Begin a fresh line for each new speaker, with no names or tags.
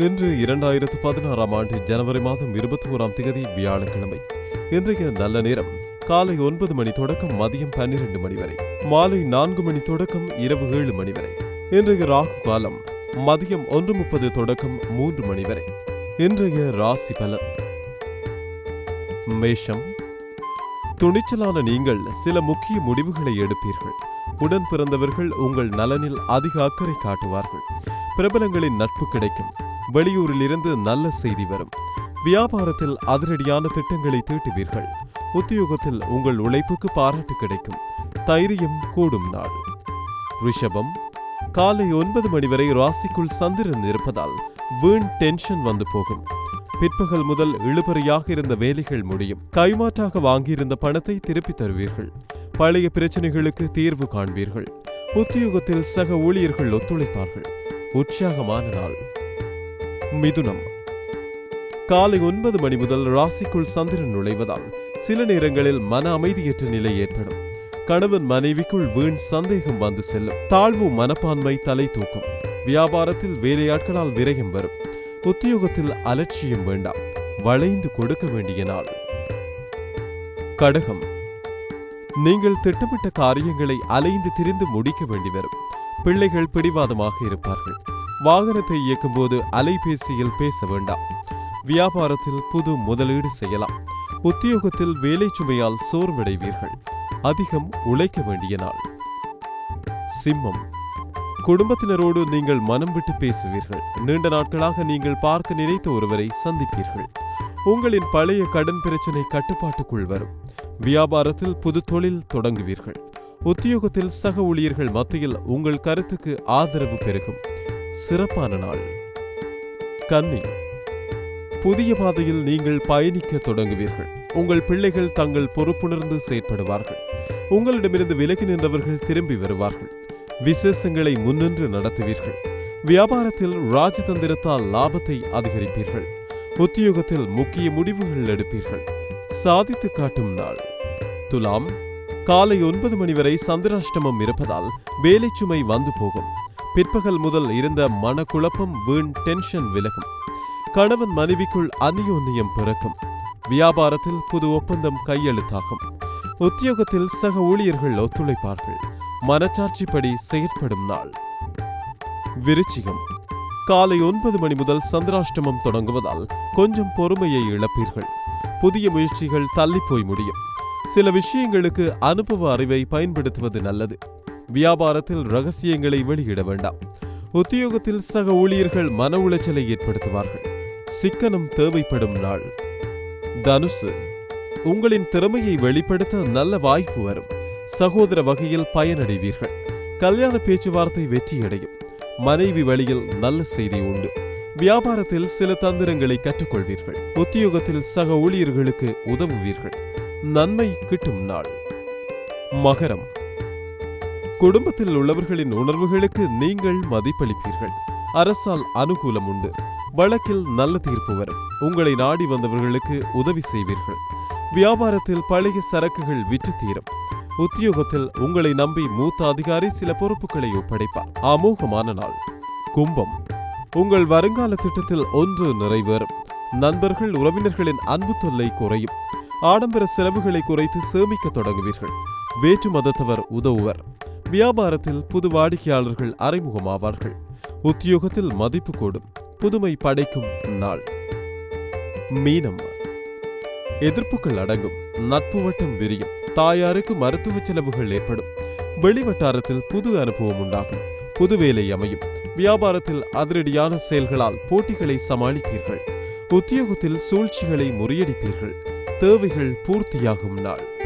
இன்று இரண்டாயிரத்து பதினாறாம் ஆண்டு ஜனவரி மாதம் இருபத்தி ஓராம் தேதி வியாழக்கிழமை. இன்றைய நல்ல நேரம் காலை ஒன்பது மணி தொடக்கம் மதியம் பன்னிரண்டு மணி வரை. மாலை நான்கு மணி தொடக்கம் இரவு ஏழு மணி வரை. இன்றைய ராகு காலம் மதியம் ஒன்று முப்பது தொடக்கம் மூன்று மணி வரை. இன்றைய ராசி பலன். மேஷம். துணிச்சலான நீங்கள் சில முக்கிய முடிவுகளை எடுப்பீர்கள். உடன் பிறந்தவர்கள் உங்கள் நலனில் அதிக அக்கறை காட்டுவார்கள். பிரபலங்களின் நட்பு கிடைக்கும். வெளியூரில் இருந்து நல்ல செய்தி வரும். வியாபாரத்தில் அதிரடியான திட்டங்களை தீட்டுவீர்கள். உத்தியோகத்தில் உங்கள் உழைப்புக்கு பாராட்டு கிடைக்கும். தைரியம் கூடும் நாள். ரிஷபம் காலை ஒன்பது மணி வரை ராசிக்குள் சந்திரன் இருப்பதால் வீண் டென்ஷன் வந்து போகும். பிற்பகல் முதல் இழுபறியாக இருந்த வேலைகள் முடியும். கைமாற்றாக வாங்கியிருந்த பணத்தை திருப்பி தருவீர்கள். பழைய பிரச்சனைகளுக்கு தீர்வு காண்பீர்கள். உத்தியோகத்தில் சக ஊழியர்கள் ஒத்துழைப்பார்கள். உற்சாகமான நாள். மிதுனம். காலை ஒன்பது மணி முதல் ராசிக்குள் சந்திரன் நுழைவதால் சில நேரங்களில் மன அமைதியற்ற நிலை ஏற்படும். கணவன் மனைவிக்குள் வீண் சந்தேகம் வந்து செல்லும். தாழ்வு மனப்பான்மை தலை தூக்கும். வியாபாரத்தில் வேலையாட்களால் விரயம் வரும். உத்தியோகத்தில் அலட்சியம் வேண்டாம். வளைந்து கொடுக்க வேண்டிய நாள். கடகம். நீங்கள் திட்டமிட்ட காரியங்களை அலைந்து திரிந்து முடிக்க வேண்டி வரும். பிள்ளைகள் பிடிவாதமாக இருப்பார்கள். வாகனத்தை இயக்கும்போது அலைபேசியில் பேச வேண்டாம். வியாபாரத்தில் புது முதலீடு செய்யலாம். உத்தியோகத்தில் வேலை சுமையால் சோர்வடைவீர்கள். அதிகம் உழைக்க வேண்டிய நாள். சிம்மம். குடும்பத்தினரோடு நீங்கள் மனம் விட்டு பேசுவீர்கள். நீண்ட நாட்களாக நீங்கள் பார்க்க நினைத்த ஒருவரை சந்திப்பீர்கள். உங்களின் பழைய கடன் பிரச்சனை கட்டுப்பாட்டுக்குள் வரும். வியாபாரத்தில் புது தொழில் தொடங்குவீர்கள். உத்தியோகத்தில் சக ஊழியர்கள் மத்தியில் உங்கள் கருத்துக்கு ஆதரவு பெருகும். சிறப்பான நாள். கன்னி புதிய பாதையில் நீங்கள் பயணிக்க தொடங்குவீர்கள். உங்கள் பிள்ளைகள் தங்கள் பொறுப்புணர்ந்து செயற்படுவார்கள். உங்களிடமிருந்து விலகி நின்றவர்கள் திரும்பி வருவார்கள். விசேஷங்களை முன்னின்று நடத்துவீர்கள். வியாபாரத்தில் ராஜதந்திரத்தால் லாபத்தை அதிகரிப்பீர்கள். உத்தியோகத்தில் முக்கிய முடிவுகள் எடுப்பீர்கள். சாதித்து காட்டும் நாள். துலாம் காலை ஒன்பது மணி வரை சந்திராஷ்டமம் இருப்பதால் வேலை சுமை வந்து போகும். பிற்பகல் முதல் இருந்த மனக்குழப்பம் வீண் டென்ஷன் விலகும். கணவன் மனைவிக்குள் அந்நியோன்யம் பிறக்கும். வியாபாரத்தில் புது ஒப்பந்தம் கையெழுத்தாகும். உத்தியோகத்தில் சக ஊழியர்கள் ஒத்துழைப்பார்கள். மனச்சாட்சிப்படி செயற்படும் நாள். விருச்சிகம். காலை ஒன்பது மணி முதல் சந்திராஷ்டமம் தொடங்குவதால் கொஞ்சம் பொறுமையை இழப்பீர்கள். புதிய முயற்சிகள் தள்ளிப்போய் முடியும். சில விஷயங்களுக்கு அனுபவ அறிவை பயன்படுத்துவது நல்லது. வியாபாரத்தில் ரகசியங்களை வெளியிட வேண்டாம். உத்தியோகத்தில் சக ஊழியர்கள் மன உளைச்சலை ஏற்படுத்துவார்கள். சிக்கனம் தேவைப்படும் நாள். தனுசு உங்களின் திறமையை வெளிப்படுத்த நல்ல வாய்ப்பு வரும். சகோதர வகையில் பயனடைவீர்கள். கல்யாண பேச்சுவார்த்தை வெற்றியடையும். மனைவி வழியில் நல்ல செய்தி உண்டு. வியாபாரத்தில் சில தந்திரங்களை கற்றுக்கொள்வீர்கள். உத்தியோகத்தில் சக ஊழியர்களுக்கு உதவுவீர்கள். நன்மை கிட்டும் நாள். மகரம் குடும்பத்தில் உள்ளவர்களின் உணர்வுகளுக்கு நீங்கள் மதிப்பளிப்பீர்கள். அரசால் அனுகூலம் உண்டு. வழக்கில் நல்ல தீர்ப்பு வரும். உங்களை நாடி வந்தவர்களுக்கு உதவி செய்வீர்கள். வியாபாரத்தில் பழைய சரக்குகள் விற்று தீரும். உத்தியோகத்தில் உங்களை நம்பி மூத்த அதிகாரி சில பொறுப்புகளை ஒப்படைப்பார். அமோகமான நாள். கும்பம். உங்கள் வருங்கால திட்டத்தில் ஒன்று நிறைவேறும். நண்பர்கள் உறவினர்களின் அன்பு தொல்லை குறையும். ஆடம்பர செலவுகளை குறைத்து சேமிக்க தொடங்குவீர்கள். வேற்று மதத்தவர் உதவுவர். வியாபாரத்தில் புது வாடிக்கையாளர்கள் அறிமுகமாவார்கள். உத்தியோகத்தில் மதிப்பு கூடும். புதுமை படைக்கும் நாள். மீனம். எதிர்ப்புகள் அடங்கும். நட்பு வட்டம் விரியும். தாயாருக்கு மருத்துவ செலவுகள் ஏற்படும். வெளிவட்டாரத்தில் புது அனுபவம் உண்டாகும். புது வேலை அமையும். வியாபாரத்தில் அதிரடியான செயல்களால் போட்டிகளை சமாளிப்பீர்கள். உத்தியோகத்தில் சூழ்ச்சிகளை முறியடிப்பீர்கள். தேவைகள் பூர்த்தியாகும் நாள்.